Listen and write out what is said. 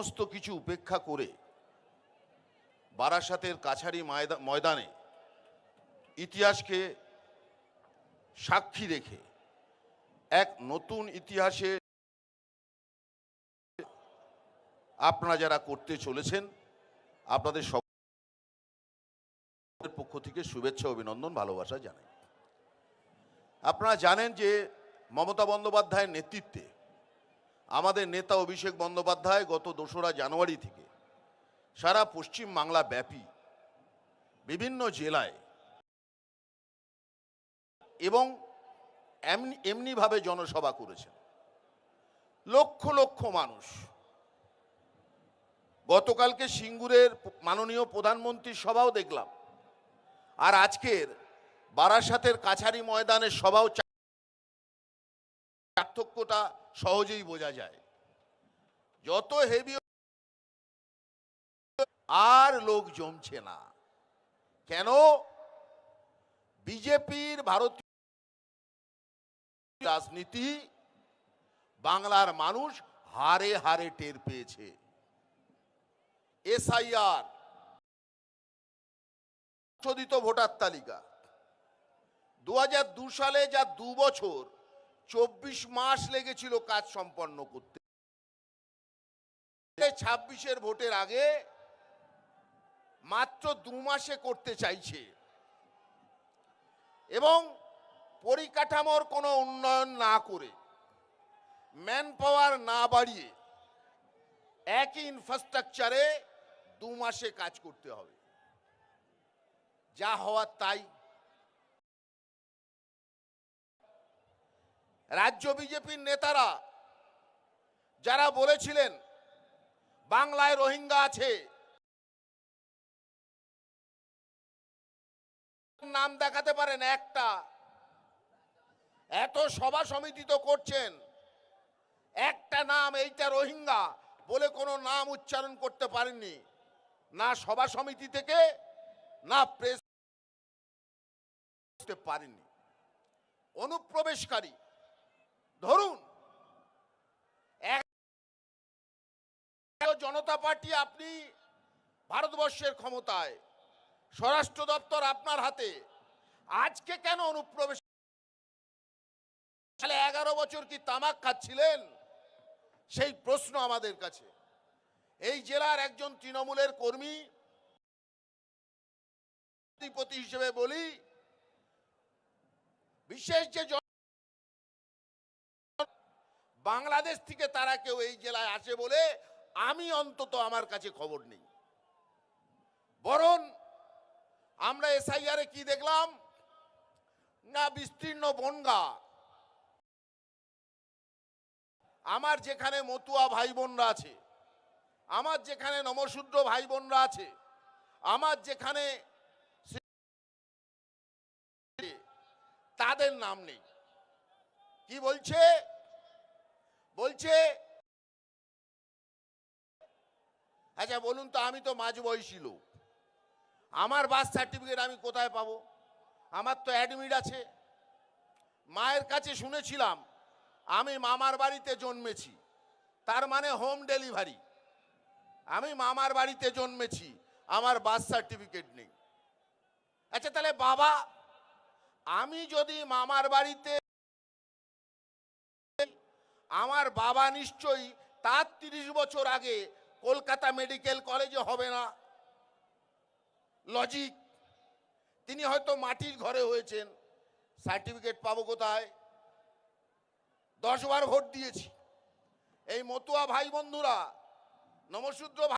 সমস্ত কিছু উপেক্ষা করে বারাসাতের কাছারি ময়দানে ইতিহাসকে সাক্ষী রেখে এক নতুন ইতিহাসে আপনারা যারা করতে চলেছেন, আপনাদের সকলের পক্ষ থেকে শুভেচ্ছা, অভিনন্দন, ভালোবাসা জানাই। আপনারা জানেন যে মমতা বন্দ্যোপাধ্যায়ের নেতৃত্বে আমাদের নেতা অভিষেক বন্দ্যোপাধ্যায় গত দোসরা জানুয়ারি থেকে সারা পশ্চিম বাংলা ব্যাপী বিভিন্ন জেলায় এবং এমনি, এমনিভাবে জনসভা করেছেন। লক্ষ লক্ষ মানুষ। গতকালকে সিঙ্গুরের মাননীয় প্রধানমন্ত্রীর সভাও দেখলাম। আর আজকের বারাসাতের কাছারি ময়দানের সভাও পার্থক্যটা সহজেই বোঝা যায়। যত হেভি আর লোক জমছে না। কেন? বিজেপির ভারতীয় রাজনীতি বাংলার মানুষ হারে হারে টের পেয়েছে। এসআইআর সংশোধিত ভোটার তালিকা। দু সালে যা দু বছর চব্বিশ মাস লেগেছিল কাজ সম্পন্ন করতে। ছাব্বিশের ভোটের আগে মাত্র দু মাসে করতে চাইছে। এবং পরিকাঠামোর কোনো উন্নয়ন না করে ম্যান পাওয়ার না বাড়িয়ে একই ইনফ্রাস্ট্রাকচারে দু মাসে কাজ করতে হবে। যা হওয়ার তাই। রাজ্য বিজেপির নেতারা যারা বলেছিলেন, বাংলায় রোহিঙ্গা আছে। নাম দেখাতে পারেন একটা। এত সভা সমিতি তো করছেন। একটা নাম, এইটা রোহিঙ্গা বলে কোনো নাম উচ্চারণ করতে পারেননি। না সভা সমিতি থেকে, না প্রেস পারেননি। অনুপ্রবেশকারী ধরুন জনতা পার্টি আপনি ভারতবর্ষের ক্ষমতায়, স্বরাষ্ট্র দপ্তর আপনার হাতে, আজকে কেন অনুপ্রবেশ এগারো বছর কি তামাক খাচ্ছিলেন? সেই প্রশ্ন আমাদের কাছে। এই জেলার একজন তৃণমূলের কর্মী হিসেবে বলি, বিশেষ যে বাংলাদেশ থেকে তারা কেউ এই জেলায় আসে বলে আমি অন্তত আমার কাছে খবর নেই। বরং আমরা এসআইআরে কি দেখলাম? না, বিস্তীর্ণ বনগা। আমার যেখানে মতুয়া ভাই বোনরা আছে, আমার যেখানে নমশূদ্র ভাই বোনরা আছে, আমার যেখানে তাদের নাম নেই। কি বলছে? বলছে? আচ্ছা বলুন তো, আমি তো মাঝ বয়সী লোক। আমার বার্থ সার্টিফিকেট আমি কোথায় পাবো? আমার তো অ্যাডমিট আছে। মায়ের কাছে শুনেছিলাম, আমি মামার বাড়িতে জন্মেছি। তার মানে হোম ডেলিভারি। আমি মামার বাড়িতে জন্মেছি, আমার বার্থ সার্টিফিকেট নেই। আচ্ছা তাহলে বাবা, আমি যদি মামার বাড়িতে আমার বাবা নিশ্চয়ই তার তিরিশ বছর আগে কলকাতা মেডিকেল কলেজে হবে না। লজিক তিনি হয়তো মাটির ঘরে হয়েছেন। সার্টিফিকেট পাবো কোথায়? দশবার ভোট দিয়েছি। এই মতুয়া ভাই বন্ধুরা নমসূদ্র